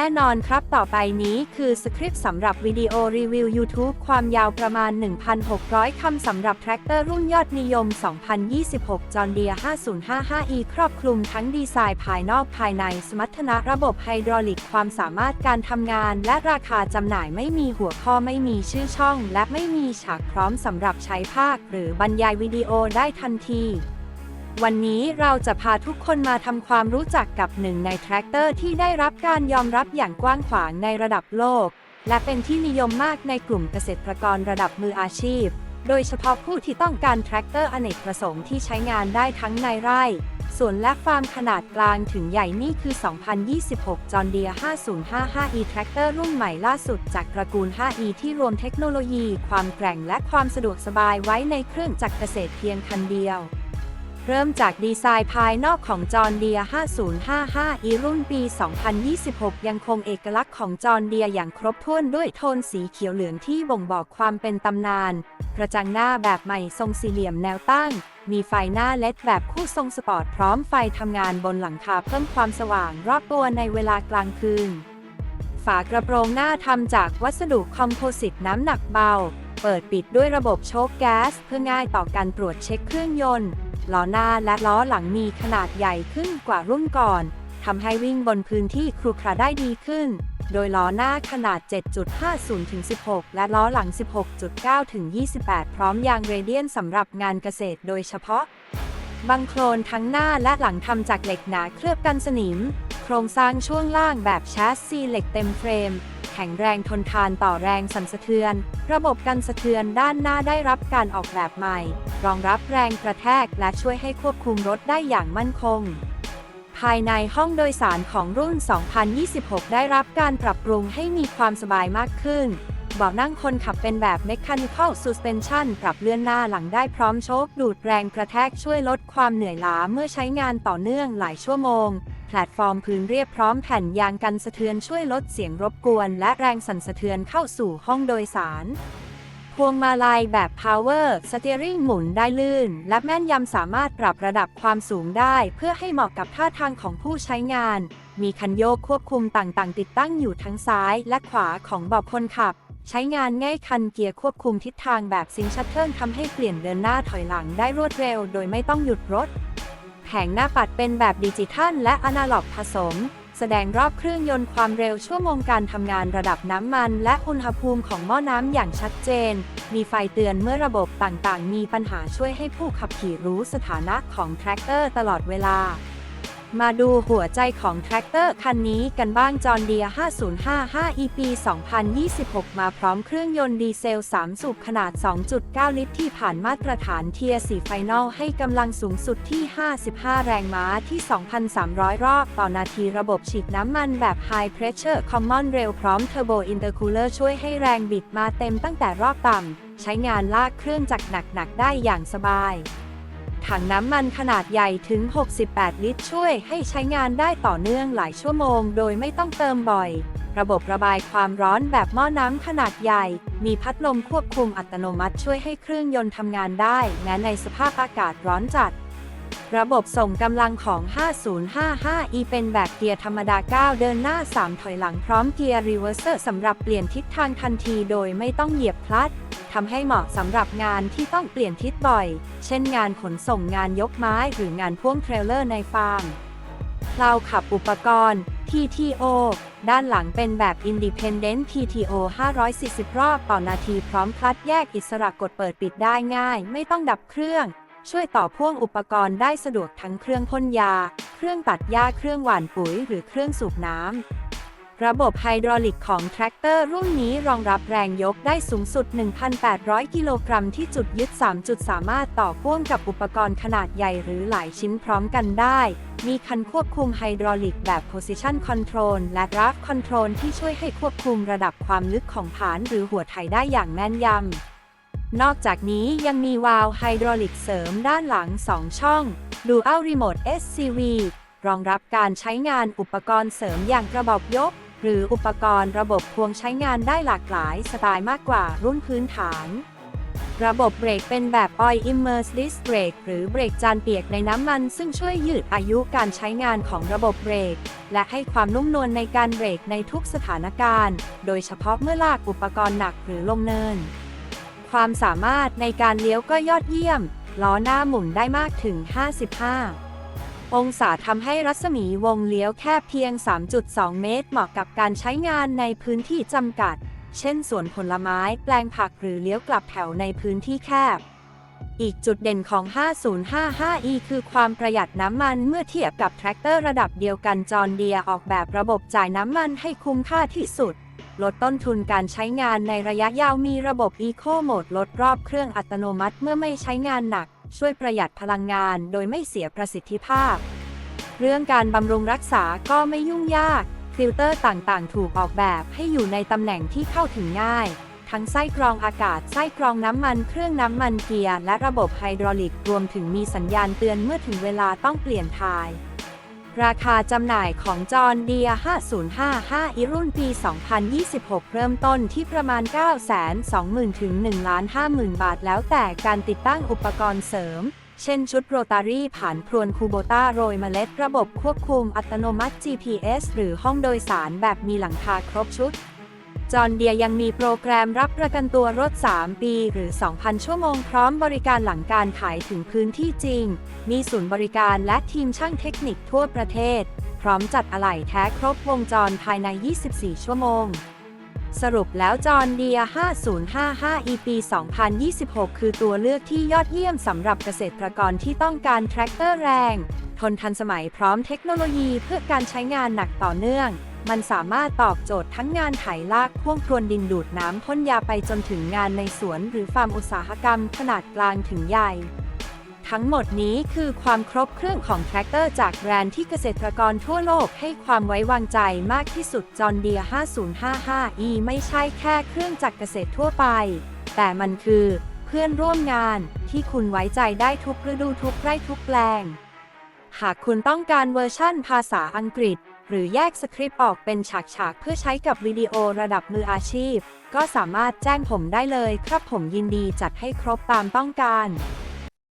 น่นอนครับต่อไปนี้คือสคริปต์สำหรับวิดีโอรีวิว YouTube ความยาวประมาณ 1,600 คำสำหรับแทรกเตอร์รุ่นยอดนิยม 2026 John Deere 5055E ครอบคลุมทั้งดีไซน์ภายนอกภายในสมรรถนะระบบไฮดรอลิกความสามารถการทำงาน และราคาจำหน่ายไม่มีหัวข้อไม่มีชื่อช่อง และไม่มีฉากพร้อมสำหรับใช้ภาค หรือบรรยายวิดีโอได้ทันที วันนี้เราจะพาทุกคนมาทำความรู้จักกับหนึ่งในแทรกเตอร์ที่ได้รับการยอมรับอย่างกว้างขวางในระดับโลก และเป็นที่นิยมมากในกลุ่มเกษตรกรระดับมืออาชีพ โดยเฉพาะผู้ที่ต้องการแทรกเตอร์อเนกประสงค์ที่ใช้งานได้ทั้งในไร่ส่วนและฟาร์มขนาดกลางถึงใหญ่นี่คือ 2026 John Deere 5055E แทรกเตอร์รุ่นใหม่ล่าสุดจากตระกูล 5E ที่รวมเทคโนโลยี ความแกร่งและความสะดวกสบายไว้ในเครื่องจักรเกษตรเพียงคันเดียว เริ่มจากดีไซน์ภายนอกของจอร์เดีย 5055 e รุ่นปี 2026 ยังคงเอกลักษณ์ของจอร์เดียอย่างครบถ้วนด้วยโทนสีเขียวเหลืองที่บ่งบอกความเป็นตำนาน กระจังหน้าแบบใหม่ทรงสี่เหลี่ยมแนวตั้ง มีไฟหน้าเลดแบบคู่ทรงสปอร์ตพร้อมไฟทำงานบนหลังคาเพิ่มความสว่างรอบตัวในเวลากลางคืน ฝากระโปรงหน้าทำจากวัสดุคอมโพสิตน้ำหนักเบา เปิดปิดด้วยระบบโชคแก๊สเพื่อง่ายต่อการตรวจเช็คเครื่องยนต์ ล้อหน้าและล้อหลังมีขนาดใหญ่ขึ้นกว่ารุ่นก่อนทำให้วิ่งบนพื้นที่ครุขระได้ดีขึ้น โดยล้อหน้าขนาด 7.50ถึง16 และล้อหลัง 16.9ถึง28 พร้อมยางเรเดียนสำหรับงานเกษตรโดยเฉพาะ บังโคลนทั้งหน้าและหลังทำจากเหล็กหนาเคลือบกันสนิม ครงสร้างช่วงล่างแบบแชสซีเหล็กเต็มเฟรม แข็งแรงทนทานต่อแรงสั่นสะเทือน ระบบกันสะเทือนด้านหน้าได้รับการออกแบบใหม่ รองรับแรงกระแทกและช่วยให้ควบคุมรถได้อย่างมั่นคง ภายในห้องโดยสารของรุ่น 2026 ได้รับการปรับปรุงให้มีความสบายมากขึ้น เบาะนั่งคนขับเป็นแบบ Mechanical Suspension ปรับเลื่อนหน้าหลังได้พร้อมโชคดูดแรงกระแทกช่วยลดความเหนื่อยล้าเมื่อใช้งานต่อเนื่องหลายชั่วโมง แพลตฟอร์มพื้นเรียบพร้อมแผ่นยางกันสะเทือนช่วยลดเสียงรบกวน และแรงสั่นสะเทือนเข้าสู่ห้องโดยสารพวงมาลัยแบบ Power Steering หมุนได้ลื่น และแม่นยำสามารถปรับระดับความสูงได้ เพื่อให้เหมาะกับท่าทางของผู้ใช้งาน มีคันโยกควบคุมต่างๆ ติดตั้งอยู่ทั้งซ้ายและขวาของเบาะคนขับ ใช้งานง่ายคันเกียร์ควบคุมทิศทางแบบซิงชัตเทิลทำให้เปลี่ยนเดินหน้าถอยหลังได้รวดเร็วโดยไม่ต้องหยุดรถ แผงหน้าปัดเป็นแบบดิจิทัลและอนาล็อกผสม แสดงรอบเครื่องยนต์ความเร็วชั่วโมงการทำงานระดับน้ำมัน และอุณหภูมิของหม้อน้ำอย่างชัดเจน มีไฟเตือนเมื่อระบบต่างๆ มีปัญหาช่วยให้ผู้ขับขี่รู้สถานะของแทรกเตอร์ตลอดเวลา มาดูหัวใจของแทรกเตอร์คันนี้กันบ้างจอร์เดีย 5055 EP 2026 มาพร้อมเครื่องยนต์ดีเซล 3 สูบขนาด 2.9 ลิตรที่ผ่านมาตรฐานเทียร์4ไฟนอลให้กำลังสูงสุดที่ 55 แรงม้าที่ 2,300 รอบต่อนาทีระบบฉีดน้ำมันแบบ High Pressure Common Rail พร้อม Turbo Intercooler ช่วยให้แรงบิดมาเต็มตั้งแต่รอบต่ำ ใช้งานลากเครื่องจักรหนักๆได้อย่างสบาย ถังน้ำมันขนาดใหญ่ถึง 68 ลิตร ช่วยให้ใช้งานได้ต่อเนื่องหลายชั่วโมง โดยไม่ต้องเติมบ่อย ระบบระบายความร้อนแบบหม้อน้ำขนาดใหญ่ มีพัดลมควบคุมอัตโนมัติช่วยให้เครื่องยนต์ทำงานได้ แม้ในสภาพอากาศร้อนจัด ระบบส่งกำลังของ 5055e เป็นแบบเกียร์ธรรมดา 9 เดินหน้า 3 ถอยหลังพร้อมเกียร์รีเวอร์เซอร์สำหรับเปลี่ยนทิศทางทันทีโดยไม่ต้องเหยียบคลัตช์ ทำให้เหมาะสำหรับงานที่ต้องเปลี่ยนทิศบ่อย เช่นงานขนส่งงานยกไม้หรืองานพ่วงเทรลเลอร์ในฟาร์มเพลาขับอุปกรณ์ TTO ด้านหลังเป็นแบบ Independent TTO 540 รอบต่อนาทีพร้อมคลัตช์แยกอิสระกดเปิดปิดได้ง่าย ไม่ต้องดับเครื่อง ช่วยต่อพ่วงอุปกรณ์ได้สะดวกทั้งเครื่องพ่นยา เครื่องตัดหญ้าเครื่องหว่านปุ๋ยหรือเครื่องสูบน้ำ ระบบไฮดรอลิกของแทรกเตอร์รุ่นนี้รองรับแรงยกได้สูงสุด 1,800 กิโลกรัมที่จุดยึด 3 จุดสามารถต่อพ่วงกับอุปกรณ์ขนาดใหญ่หรือหลายชิ้นพร้อมกันได้ มีคันควบคุมไฮดรอลิกแบบ Position Control และ Draft Control ที่ช่วยให้ควบคุมระดับความลึกของผานหรือหัวไถได้อย่างแม่นยำ นอกจากนี้ยังมีวาล์วไฮดรอลิกเสริมด้านหลัง 2 ช่อง Dual Remote SCV รองรับการใช้งานอุปกรณ์เสริมอย่างกระบอกยก หรืออุปกรณ์ระบบพวงใช้งานได้หลากหลายสไตล์มากกว่ารุ่นพื้นฐาน ระบบเบรกเป็นแบบ Oil Immersed Disc Brake หรือเบรกจานเปียกในน้ำมัน ซึ่งช่วยยืดอายุการใช้งานของระบบเบรก และให้ความนุ่มนวลในการเบรกในทุกสถานการณ์ โดยเฉพาะเมื่อลากอุปกรณ์หนักหรือลงเนิน ความสามารถในการเลี้ยวก็ยอดเยี่ยมล้อหน้าหมุนได้มากถึง 55 องศาทำให้รัศมีวงเลี้ยวแค่เพียง 3.2 เมตร เหมาะกับการใช้งานในพื้นที่จำกัด เช่นสวนผลไม้แปลงผักหรือเลี้ยวกลับแถวในพื้นที่แคบ อีกจุดเด่นของ 5055e คือความประหยัดน้ำมันเมื่อเทียบกับแทรกเตอร์ระดับเดียวกันจอร์เดียออกแบบระบบจ่ายน้ำมันให้คุ้มค่าที่สุด ลดต้นทุนการใช้งานในระยะยาวมีระบบ Eco Mode ลดรอบเครื่องอัตโนมัติเมื่อไม่ใช้งานหนัก ช่วยประหยัดพลังงานโดยไม่เสียประสิทธิภาพ เรื่องการบำรุงรักษาก็ไม่ยุ่งยาก ฟิลเตอร์ต่างๆ ถูกออกแบบให้อยู่ในตำแหน่งที่เข้าถึงง่าย ทั้งไส้กรองอากาศ ไส้กรองน้ำมัน เครื่องน้ำมันเกียร์ และระบบไฮดรอลิก รวมถึงมีสัญญาณเตือนเมื่อถึงเวลาต้องเปลี่ยนทาย ราคาจำหน่ายของจอร์เดีย5055อีรุ่นปี 2026 เริ่มต้นที่ประมาณ 920,000 ถึง 1,50,000 บาท แล้วแต่การติดตั้งอุปกรณ์เสริม เช่นชุดโรตารี่ผ่านพรวนคูโบต้าโรยเมล็ดระบบควบคุมอัตโนมัติ GPS หรือห้องโดยสารแบบมีหลังคาครบชุด จอร์เดียยังมีโปรแกรมรับประกันตัวรถ 3 ปี หรือ 2,000 ชั่วโมงพร้อมบริการหลังการขายถึงพื้นที่จริง มีศูนย์บริการและทีมช่างเทคนิคทั่วประเทศ พร้อมจัดอะไหล่แท้ครบวงจรภายใน 24 ชั่วโมง สรุปแล้วจอร์เดีย 5055 EP 2026 คือตัวเลือกที่ยอดเยี่ยมสำหรับเกษตรกรที่ต้องการแทรกเตอร์แรง ทนทันสมัยพร้อมเทคโนโลยีเพื่อการใช้งานหนักต่อเนื่อง มันสามารถตอบโจทย์ทั้งงานไถลากพ่วงพรวนดินดูดน้ำพ่นยาไปจนถึงงานในสวนหรือฟาร์มอุตสาหกรรมขนาดกลางถึงใหญ่ ทั้งหมดนี้คือความครบเครื่องของแทรกเตอร์จากแบรนด์ที่เกษตรกรทั่วโลกให้ความไว้วางใจมากที่สุดจอร์เดีย 5055e ไม่ใช่แค่เครื่องจักรเกษตรทั่วไป แต่มันคือเพื่อนร่วมงานที่คุณไว้ใจได้ทุกฤดูทุกไร่ทุกแปลง หากคุณต้องการเวอร์ชั่นภาษาอังกฤษ หรือแยกสคริปต์ออกเป็นฉากๆ เพื่อใช้กับวิดีโอระดับมืออาชีพ ก็สามารถแจ้งผมได้เลยครับผมยินดีจัดให้ครบตามต้องการ